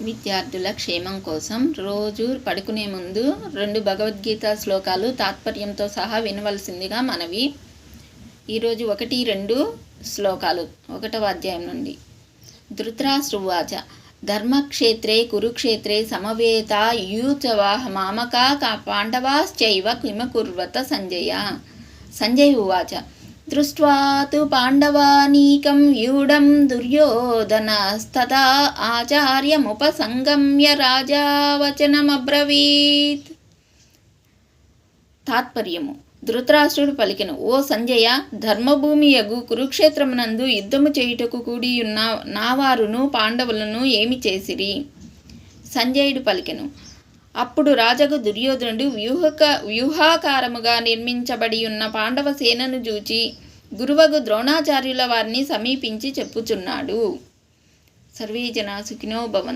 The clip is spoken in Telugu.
విద్యార్థుల క్షేమం కోసం రోజు పడుకునే ముందు రెండు భగవద్గీత శ్లోకాలు తాత్పర్యంతో సహా వినవలసిందిగా మనవి. ఈరోజు ఒకటి రెండు శ్లోకాలు ఒకటవ అధ్యాయం నుండి. ధృతరాశ్రువాచ ధర్మక్షేత్రే కురుక్షేత్రే సమవేత యూచవాహ మామకా పాండవాశ్చైవ కిమకుర్వత సంజయ. సంజయ్ ఉవాచ దృష్ట్వా తు పాండవానీకం వ్యూఢం దుర్యోధనస్తదా ఆచార్యముపసంగమ్య రాజావచనమబ్రవీత్. తాత్పర్యము. ధృతరాష్ట్రుడు పలికెను ఓ సంజయ ధర్మభూమి యగు కురుక్షేత్రమునందు యుద్ధము చేయుటకు కూడియున్న నావారును పాండవులను ఏమి చేసిరి? సంజయుడు పలికెను అప్పుడు రాజగు దుర్యోధనుడు వ్యూహక వ్యూహాకారముగా నిర్మించబడి ఉన్న పాండవ సేనను చూచి గురువగు ద్రోణాచార్యుల వారిని సమీపించి చెప్పుచున్నాడు. సర్వే జనా సుఖినో భవంతు.